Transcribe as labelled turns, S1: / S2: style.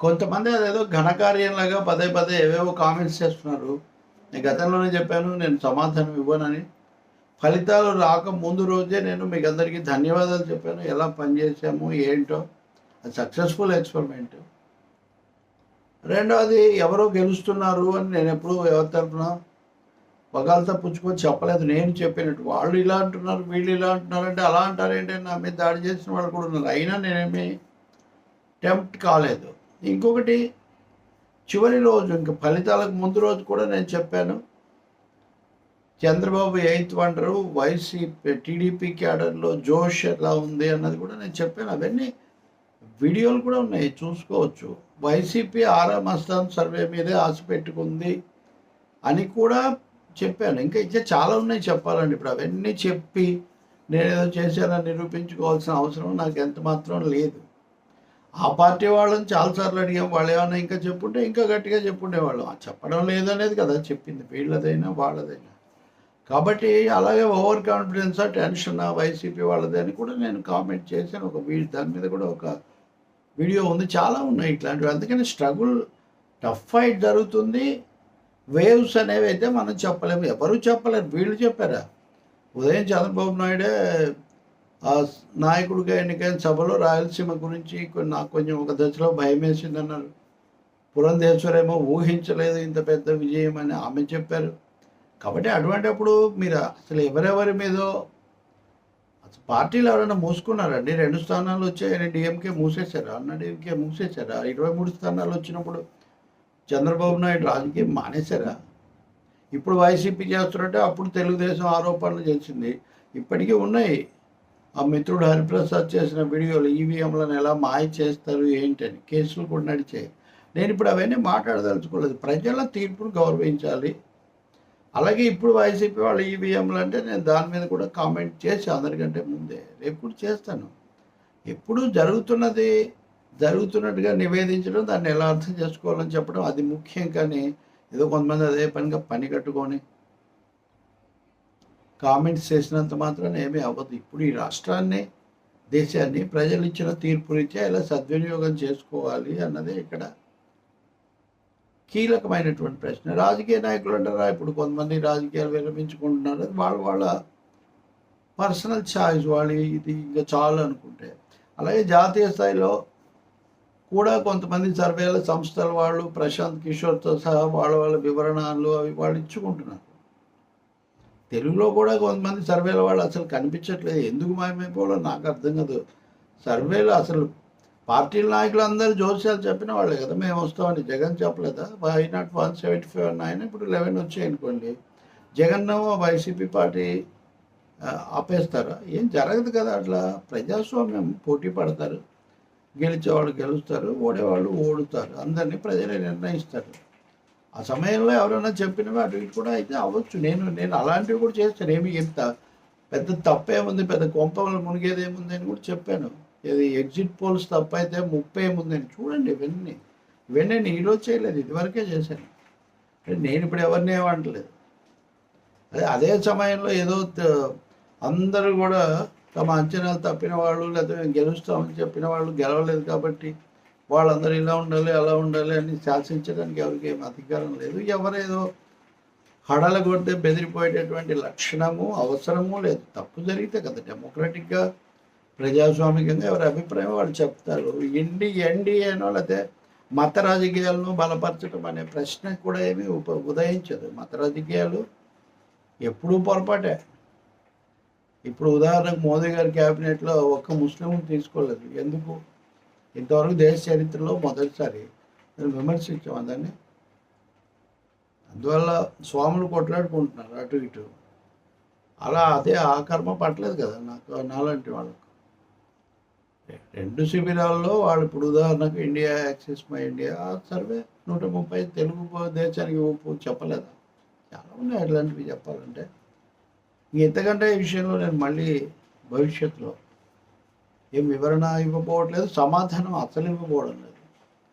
S1: కొంతమంది అదేదో ఘనకార్యంలాగా పదే పదే ఏవేవో కామెంట్స్ చేస్తున్నారు. నేను గతంలోనే చెప్పాను నేను సమాధానం ఇవ్వనని. ఫలితాలు రాక ముందు రోజే నేను మీకు అందరికీ ధన్యవాదాలు చెప్పాను. ఎలా పనిచేసాము ఏంటో. అది సక్సెస్ఫుల్ ఎక్స్పెరిమెంట్ రెండవది ఎవరో గెలుస్తున్నారు అని నేను ఎప్పుడు ఎవరి తరఫున పగాలతో పుచ్చుకొని చెప్పలేదు. నేను చెప్పినట్టు వాళ్ళు ఇలా అంటున్నారు వీళ్ళు ఇలా అంటున్నారు అంటే అలా అంటారు ఏంటంటే నా మీద దాడి చేసిన వాళ్ళు కూడా ఉన్నారు. అయినా నేనేమి టెంప్ట్ కాలేదు. ఇంకొకటి చివరి రోజు ఇంకా ఫలితాలకు ముందు రోజు కూడా నేను చెప్పాను. Chandrababu eighth wonder YCP TDP క్యాడర్లో జోష్ ఎలా ఉంది అన్నది కూడా నేను చెప్పాను. అవన్నీ వీడియోలు కూడా ఉన్నాయి చూసుకోవచ్చు. వైసీపీ ఆరా మస్తాన్ సర్వే మీదే ఆశ పెట్టుకుంది అని కూడా చెప్పాను. ఇంకా ఇంకా చాలా ఉన్నాయి చెప్పాలండి. ఇప్పుడు అవన్నీ చెప్పి నేను ఏదో చేశానని నిరూపించుకోవాల్సిన అవసరం నాకు ఎంత మాత్రం లేదు. ఆ పార్టీ వాళ్ళని చాలాసార్లు అడిగాం వాళ్ళు ఏమైనా ఇంకా చెప్పుంటే ఇంకా గట్టిగా చెప్పుండేవాళ్ళు. ఆ చెప్పడం లేదనేది కదా చెప్పింది వీళ్ళదైనా వాళ్ళదైనా. కాబట్టి అలాగే ఓవర్ కాన్ఫిడెన్సా టెన్షన్ వైసీపీ వాళ్ళది అని కూడా నేను కామెంట్ చేశాను. ఒక వీడియో దాని మీద కూడా ఒక వీడియో ఉంది. చాలా ఉన్నాయి ఇట్లాంటివి. అందుకని స్ట్రగుల్ టఫ్ ఫైట్ జరుగుతుంది. వేవ్స్ అనేవి అయితే మనం చెప్పలేము. ఎవరు చెప్పలేరు? వీళ్ళు చెప్పారా? ఉదయం చంద్రబాబు నాయుడే నాయకుడిగా ఎన్నికైన సభలో రాయలసీమ గురించి నాకు కొంచెం ఒక దశలో భయం వేసిందన్నారు పురంధేశ్వరేమో ఊహించలేదు ఇంత పెద్ద విజయం అని ఆమె చెప్పారు. కాబట్టి అటువంటిప్పుడు మీరు అసలు ఎవరెవరి మీదో అసలు పార్టీలు ఎవరైనా మూసుకున్నారండి? రెండు స్థానాలు వచ్చాయని డిఎంకే మూసేశారా? అన్న డిఎంకే మూసేశారా? ఇరవై మూడు స్థానాలు వచ్చినప్పుడు చంద్రబాబు నాయుడు రాజకీయం మానేశారా? ఇప్పుడు వైసీపీ చేస్తున్నట్టే అప్పుడు తెలుగుదేశం ఆరోపణలు చేసింది. ఇప్పటికీ ఉన్నాయి. ఆ మిత్రుడు హరిప్రసాద్ చేసిన వీడియోలు ఈవీఎంలను ఎలా మాయ చేస్తారు ఏంటని కేసులు కూడా నడిచాయి. నేను ఇప్పుడు అవన్నీ మాట్లాడదలుచుకోలేదు. ప్రజల తీర్పును గౌరవించాలి. అలాగే ఇప్పుడు వైసీపీ వాళ్ళు ఈవీఎంలు అంటే నేను దాని మీద కూడా కామెంట్ చేసి అందరికంటే ముందే రేపు కూడా చేస్తాను. ఎప్పుడు జరుగుతున్నది జరుగుతున్నట్టుగా నివేదించడం దాన్ని ఎలా అర్థం చేసుకోవాలని చెప్పడం అది ముఖ్యం కానీ ఏదో కొంతమంది అదే పనిగా పని కట్టుకొని కామెంట్స్ చేసినంత మాత్రాన ఏమీ అవ్వదు. ఇప్పుడు ఈ రాష్ట్రాన్ని దేశాన్ని ప్రజలు ఇచ్చిన తీర్పునిచ్చే ఇలా సద్వినియోగం చేసుకోవాలి అన్నదే ఇక్కడ కీలకమైనటువంటి ప్రశ్న. రాజకీయ నాయకులు అంటారా? ఇప్పుడు కొంతమంది రాజకీయాలు విరమించుకుంటున్నారు. అది వాళ్ళ వాళ్ళ పర్సనల్ ఛాయిస్ వాళ్ళు ఇది ఇంకా చాలు అనుకుంటే. అలాగే జాతీయ స్థాయిలో కూడా కొంతమంది సర్వేల సంస్థల వాళ్ళు ప్రశాంత్ కిషోర్తో సహా వాళ్ళ వాళ్ళ వివరణలు అవి వాళ్ళు ఇచ్చుకుంటున్నారు. తెలుగులో కూడా కొంతమంది సర్వేల వాళ్ళు అసలు కనిపించట్లేదు. ఎందుకు మాయమైపోవాలో నాకు అర్థం కాదు. సర్వేలు అసలు పార్టీల నాయకులు అందరూ జోస్యాలు చెప్పిన వాళ్ళే కదా మేము వస్తామని. జగన్ చెప్పలేదా? Why not one seventy five nine ఇప్పుడు లెవెన్ వచ్చాయి అనుకోండి జగన్ వైసీపీ పార్టీ ఆపేస్తారా? ఏం జరగదు కదా అట్లా. ప్రజాస్వామ్యం పోటీ పడతారు. గెలిచేవాళ్ళు గెలుస్తారు ఓడేవాళ్ళు ఓడుతారు. అందరినీ ప్రజలే నిర్ణయిస్తారు. ఆ సమయంలో ఎవరైనా చెప్పినవి అటు ఇటు కూడా అయితే అవ్వచ్చు. నేను నేను అలాంటివి కూడా చేస్తాను. ఏమి ఎంత పెద్ద తప్పేముంది పెద్ద కొంపలు మునిగేది ఏముంది అని కూడా చెప్పాను. ఇది ఎగ్జిట్ పోల్స్ తప్ప అయితే ముప్పై ఏముంది అని చూడండి ఇవన్నీ. ఇవన్నీ నేను ఈరోజు చేయలేదు ఇదివరకే చేశాను. అంటే నేను ఇప్పుడు ఎవరిని ఏమంటలేదు అదే అదే సమయంలో ఏదో అందరూ కూడా తమ అంచనాలు తప్పిన వాళ్ళు లేదా మేము గెలుస్తామని చెప్పిన వాళ్ళు గెలవలేదు కాబట్టి వాళ్ళందరూ ఇలా ఉండాలి అలా ఉండాలి అని శాసించడానికి ఎవరికి ఏం అధికారం లేదు. ఎవరేదో హడల కొడితే బెదిరిపోయేటటువంటి లక్షణము అవసరము లేదు. తప్పు జరిగితే కదా డెమోక్రటిక్గా ప్రజాస్వామికంగా ఎవరి అభిప్రాయం వాళ్ళు చెప్తారు. ఇండి ఎన్డీఏనో లేకపోతే మత రాజకీయాలను బలపరచడం అనే ప్రశ్న కూడా ఏమీ ఉప ఉదయించదు. మత రాజకీయాలు ఎప్పుడూ పొరపాటే. ఇప్పుడు ఉదాహరణకు మోదీ గారి క్యాబినెట్లో ఒక్క ముస్లిం తీసుకోలేదు. ఎందుకు? ఇంతవరకు దేశ చరిత్రలో మొదటిసారి నేను విమర్శించాం దాన్ని అందువల్ల స్వాములు కొట్లాడుకుంటున్నారు అటు ఇటు. అలా అదే ఆ కర్మ పట్టలేదు కదా నాకు నాలాంటి వాళ్ళకు. రెండు శిబిరాల్లో వాళ్ళు ఇప్పుడు ఉదాహరణకు India Axis My India survey నూట ముప్పై తెలుగు దేశానికి ఒప్పు చెప్పలేదా? చాలా ఉన్నాయి అట్లాంటివి చెప్పాలంటే. ఇంక ఎంతకంటే ఈ విషయంలో నేను మళ్ళీ భవిష్యత్తులో ఏం వివరణ ఇవ్వకపోవట్లేదు సమాధానం అసలు ఇవ్వకపోవడం లేదు.